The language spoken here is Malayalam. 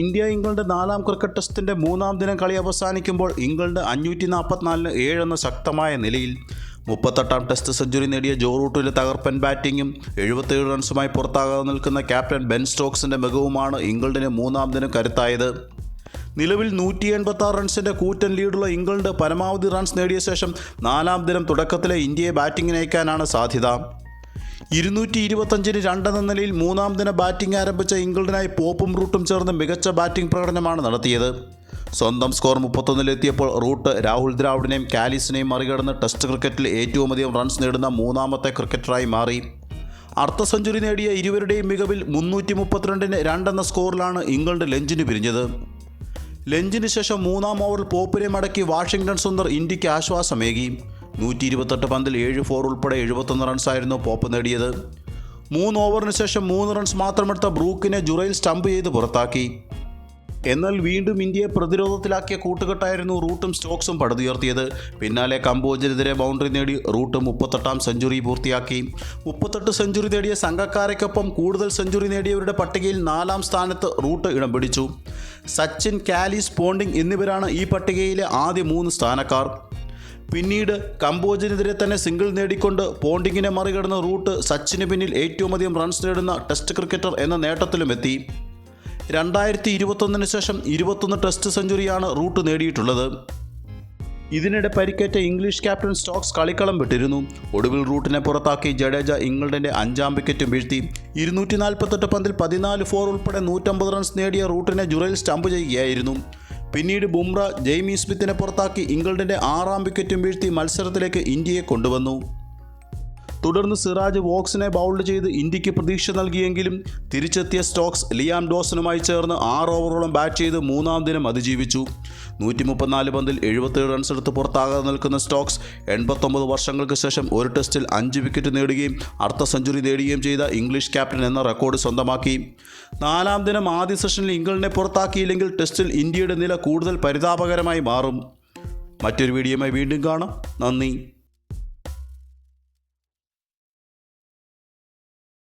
ഇന്ത്യ ഇംഗ്ലണ്ട് നാലാം ക്രിക്കറ്റ് ടെസ്റ്റിന്റെ മൂന്നാം ദിനം കളി അവസാനിക്കുമ്പോൾ ഇംഗ്ലണ്ട് അഞ്ഞൂറ്റി നാൽപ്പത്തിനാലിന് ഏഴെന്ന ശക്തമായ നിലയിൽ മുപ്പത്തെട്ടാം ടെസ്റ്റ് സെഞ്ചുറി നേടിയ ജോ റൂട്ടിലെ തകർപ്പൻ ബാറ്റിങ്ങും എഴുപത്തേഴ് റൺസുമായി പുറത്താകാതെ നിൽക്കുന്ന ക്യാപ്റ്റൻ ബെൻ സ്റ്റോക്സിന്റെ മികവുമാണ് ഇംഗ്ലണ്ടിന് മൂന്നാം ദിനം കരുത്തായത്. നിലവിൽ നൂറ്റി എൺപത്തി ആറ് റൺസിന്റെ കൂറ്റൻ ലീഡുള്ള ഇംഗ്ലണ്ട് പരമാവധി റൺസ് നേടിയ ശേഷം നാലാം ദിനം തുടക്കത്തിലെ ഇന്ത്യയെ ബാറ്റിംഗിനയക്കാനാണ് സാധ്യത. ഇരുന്നൂറ്റി ഇരുപത്തഞ്ചിന് രണ്ടെന്ന നിലയിൽ മൂന്നാം ദിന ബാറ്റിംഗ് ആരംഭിച്ച ഇംഗ്ലണ്ടിനായി പോപ്പും റൂട്ടും ചേർന്ന് മികച്ച ബാറ്റിംഗ് പ്രകടനമാണ് നടത്തിയത്. സ്വന്തം സ്കോർ മുപ്പത്തൊന്നിലെത്തിയപ്പോൾ റൂട്ട് രാഹുൽ ദ്രാവിഡിനെയും കാലിസിനെയും മറികടന്ന് ടെസ്റ്റ് ക്രിക്കറ്റിൽ ഏറ്റവും അധികം റൺസ് നേടുന്ന മൂന്നാമത്തെ ക്രിക്കറ്ററായി മാറി. അർദ്ധ സെഞ്ചുറി നേടിയ ഇരുവരുടെയും മികവിൽ മുന്നൂറ്റി മുപ്പത്തിരണ്ടിന് രണ്ടെന്ന സ്കോറിലാണ് ഇംഗ്ലണ്ട് ലഞ്ചിന് പിരിഞ്ഞത്. ലഞ്ചിന് ശേഷം മൂന്നാം ഓവറിൽ പോപ്പിനെ മടക്കി വാഷിംഗ്ടൺ സുന്ദർ ഇന്ത്യയ്ക്ക് ആശ്വാസമേകി. നൂറ്റി ഇരുപത്തെട്ട് പന്തിൽ ഏഴ് ഫോർ ഉൾപ്പെടെ എഴുപത്തൊന്ന് റൺസായിരുന്നു പോപ്പ് നേടിയത്. മൂന്ന് ഓവറിന് ശേഷം മൂന്ന് റൺസ് മാത്രമെടുത്ത ബ്രൂക്കിനെ ജുറയിൽ സ്റ്റംപ് ചെയ്ത് പുറത്താക്കി. എന്നാൽ വീണ്ടും ഇന്ത്യയെ പ്രതിരോധത്തിലാക്കിയ കൂട്ടുകെട്ടായിരുന്നു റൂട്ടും സ്റ്റോക്സും പടുതുയർത്തിയത്. പിന്നാലെ കമ്പോജിനെതിരെ ബൗണ്ടറി നേടി റൂട്ട് മുപ്പത്തെട്ടാം സെഞ്ചുറി പൂർത്തിയാക്കി. മുപ്പത്തെട്ട് സെഞ്ചുറി നേടിയ സംഘക്കാരയ്ക്കൊപ്പം കൂടുതൽ സെഞ്ചുറി നേടിയവരുടെ പട്ടികയിൽ നാലാം സ്ഥാനത്ത് റൂട്ട് ഇടം പിടിച്ചു. സച്ചിൻ കാലിസ് പോണ്ടിങ് എന്നിവരാണ് ഈ പട്ടികയിലെ ആദ്യ മൂന്ന് സ്ഥാനക്കാർ. പിന്നീട് കംബോജിനെതിരെ തന്നെ സിംഗിൾ നേടിക്കൊണ്ട് പോണ്ടിങ്ങിനെ മറികടന്ന റൂട്ട് സച്ചിന് പിന്നിൽ ഏറ്റവും അധികം റൺസ് നേടുന്ന ടെസ്റ്റ് ക്രിക്കറ്റർ എന്ന നേട്ടത്തിലുമെത്തി. രണ്ടായിരത്തി ഇരുപത്തൊന്നിന് ശേഷം ഇരുപത്തൊന്ന് ടെസ്റ്റ് സെഞ്ചുറിയാണ് റൂട്ട് നേടിയിട്ടുള്ളത്. ഇതിനിടെ പരിക്കേറ്റ ഇംഗ്ലീഷ് ക്യാപ്റ്റൻ സ്റ്റോക്സ് കളിക്കളം വിട്ടിരുന്നു. ഒടുവിൽ റൂട്ടിനെ പുറത്താക്കി ജഡേജ ഇംഗ്ലണ്ടിന്റെ അഞ്ചാം വിക്കറ്റും വീഴ്ത്തി. ഇരുന്നൂറ്റി നാൽപ്പത്തെട്ട് പന്തിൽ പതിനാല് ഫോർ ഉൾപ്പെടെ നൂറ്റമ്പത് റൺസ് നേടിയ റൂട്ടിനെ ജുറയിൽ സ്റ്റംപ് ചെയ്യുകയായിരുന്നു. പിന്നീട് ബുംറ ജെയ്മി സ്മിത്തിനെ പുറത്താക്കി ഇംഗ്ലണ്ടിന്റെ ആറാം വിക്കറ്റും വീഴ്ത്തി മത്സരത്തിലേക്ക് ഇന്ത്യയെ കൊണ്ടുവന്നു. തുടർന്ന് സിറാജ് വോക്സിനെ ബൗൾഡ് ചെയ്ത് ഇന്ത്യയ്ക്ക് പ്രതീക്ഷ നൽകിയെങ്കിലും തിരിച്ചെത്തിയ സ്റ്റോക്സ് ലിയാം ഡോസനുമായി ചേർന്ന് ആറ് ഓവറോളം ബാറ്റ് ചെയ്ത് മൂന്നാം ദിനം അതിജീവിച്ചു. നൂറ്റി മുപ്പത്തിനാല് പന്തിൽ എഴുപത്തേഴ് റൺസ് എടുത്ത് പുറത്താകാതെ നിൽക്കുന്ന സ്റ്റോക്സ് എൺപത്തൊമ്പത് വർഷങ്ങൾക്ക് ശേഷം ഒരു ടെസ്റ്റിൽ അഞ്ച് വിക്കറ്റ് നേടുകയും അർദ്ധ സെഞ്ചുറി നേടുകയും ചെയ്ത ഇംഗ്ലീഷ് ക്യാപ്റ്റൻ എന്ന റെക്കോർഡ് സ്വന്തമാക്കി. നാലാം ദിനം ആദ്യ സെഷനിൽ ഇംഗ്ലണ്ടിനെ പുറത്താക്കിയില്ലെങ്കിൽ ടെസ്റ്റിൽ ഇന്ത്യയുടെ നില കൂടുതൽ പരിതാപകരമായി മാറും. മറ്റൊരു വീഡിയോയുമായി വീണ്ടും കാണാം. നന്ദി.